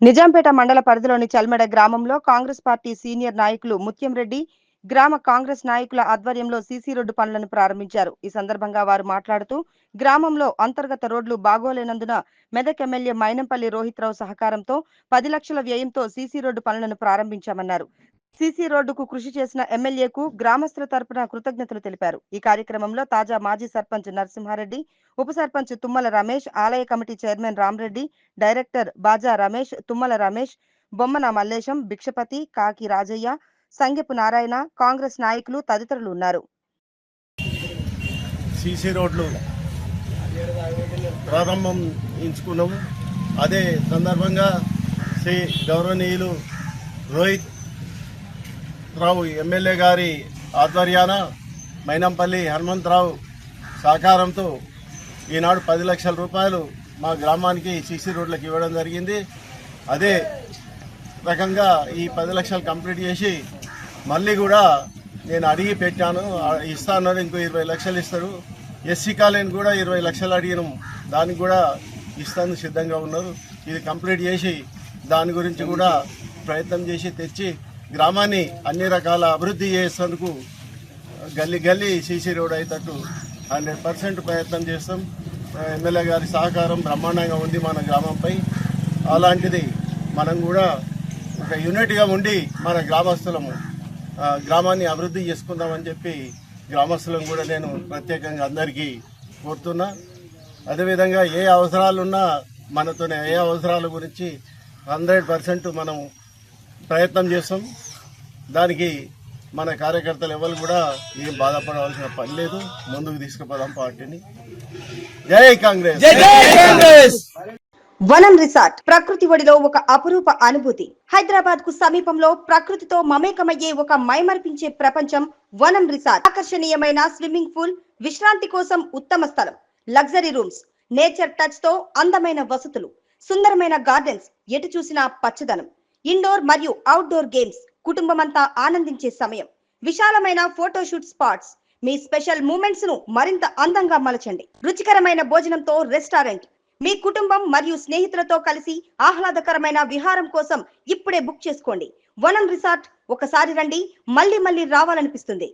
నిజాంపేట మండల పరిధిలోని చల్మెడ గ్రామంలో కాంగ్రెస్ పార్టీ సీనియర్ నాయకులు ముత్యం రెడ్డి గ్రామ కాంగ్రెస్ నాయకుల ఆధ్వర్యంలో సీసీ రోడ్డు పనులను ప్రారంభించారు. ఈ సందర్భంగా వారు మాట్లాడుతూ గ్రామంలో అంతర్గత రోడ్లు బాగోలేనందున మెదక్ ఎమ్మెల్యే మైనంపల్లి రోహిత్రావు సహకారంతో పది లక్షల వ్యయంతో సీసీ రోడ్డు పనులను ప్రారంభించామన్నారు. సీసీ రోడ్డుకు కృషి చేసిన ఎమ్మెల్యేకు గ్రామస్తుల తరపున కృతజ్ఞతలు తెలిపారు. ఈ కార్యక్రమంలో తాజా మాజీ సర్పంచ్ నరసింహారెడ్డి ఉప సర్పంచ్ తుమ్మల రమేష్ ఆలయ కమిటీ చైర్మన్ రామ్రెడ్డి డైరెక్టర్ బాజా రమేష్ తుమ్మల రమేష్ బొమ్మన మల్లేశం భిక్షపతి కాకి రాజయ్య సంగెపు నారాయణ కాంగ్రెస్ నాయకులు తదితరులు ఉన్నారు. సీసీ రోడ్లు ప్రారంభం ఎంచుకున్నాము. అదే సందర్భంగా శ్రీ గౌరవనీయులు రోహిత్ రావు ఎమ్మెల్యే గారి ఆధ్వర్యాన మైనంపల్లి హనుమంతరావు సహకారంతో ఈనాడు పది లక్షల రూపాయలు మా గ్రామానికి సీసీ రోడ్లకు ఇవ్వడం జరిగింది. అదే రకంగా ఈ పది లక్షలు కంప్లీట్ చేసి మళ్ళీ కూడా నేను అడిగి పెట్టాను. ఆ- ఇంకో ఇరవై లక్షలు ఇస్తారు. ఎస్సీ కాలేజీని కూడా ఇరవై లక్షలు అడిగినాం. దానికి కూడా ఇస్తాను సిద్ధంగా ఉన్నారు. ఇది కంప్లీట్ చేసి దాని గురించి కూడా ప్రయత్నం చేసి తెచ్చి గ్రామాన్ని అన్ని రకాల అభివృద్ధి చేసేందుకు గల్లీ గల్లీ సీసీ రోడ్ అయ్యేటట్టు హండ్రెడ్ పర్సెంట్ ప్రయత్నం చేస్తాం. ఎమ్మెల్యే గారి సహకారం బ్రహ్మాండంగా ఉంది మన గ్రామంపై. అలాంటిది మనం కూడా ఒక యూనిట్గా ఉండి మన గ్రామస్తులము గ్రామాన్ని అభివృద్ధి చేసుకుందామని చెప్పి గ్రామస్తులను కూడా నేను ప్రత్యేకంగా అందరికీ కోరుతున్నా. అదేవిధంగా ఏ అవసరాలున్నా మనతోనే ఏ అవసరాల గురించి హండ్రెడ్ పర్సెంట్ మనం ప్రయత్నం చేస్తాం. దానికి మన కార్యకర్తలు ఎవరు కూడా ఏం బాధపడవలసిన పని లేదు. ముందుకు తీసుకుపోదాం పార్టీని. జై కాంగ్రెస్! వనం రిసార్ట్ ప్రకృతి ఒడిలో ఒక అపురూప అనుభూతి. హైదరాబాద్కు సమీపంలో ప్రకృతితో మమేకమయ్యే ఒక మైమర్పించే ప్రపంచం వనం రిసార్ట్. ఆకర్షణీయమైన స్విమ్మింగ్ పూల్ విశ్రాంతి కోసం ఉత్తమ స్థలం. లగ్జరీ రూమ్స్ నేచర్ టచ్తో అందమైన వసతులు. సుందరమైన గార్డెన్స్ ఎటు చూసినా పచ్చదనం. ఇండోర్ మరియు అవుట్డోర్ గేమ్స్ కుటుంబమంతా ఆనందించే సమయం. విశాలమైన ఫోటోషూట్ స్పాట్స్. మీ స్పెషల్ మూమెంట్స్ను మరింత అందంగా మలచండి. రుచికరమైన భోజనంతో రెస్టారెంట్. మీ కుటుంబం మరియు స్నేహితులతో కలిసి ఆహ్లాదకరమైన విహారం కోసం ఇప్పుడే బుక్ చేసుకోండి. వనం రిసార్ట్. ఒకసారి రండి. మళ్ళీ మళ్ళీ రావాలనిపిస్తుంది.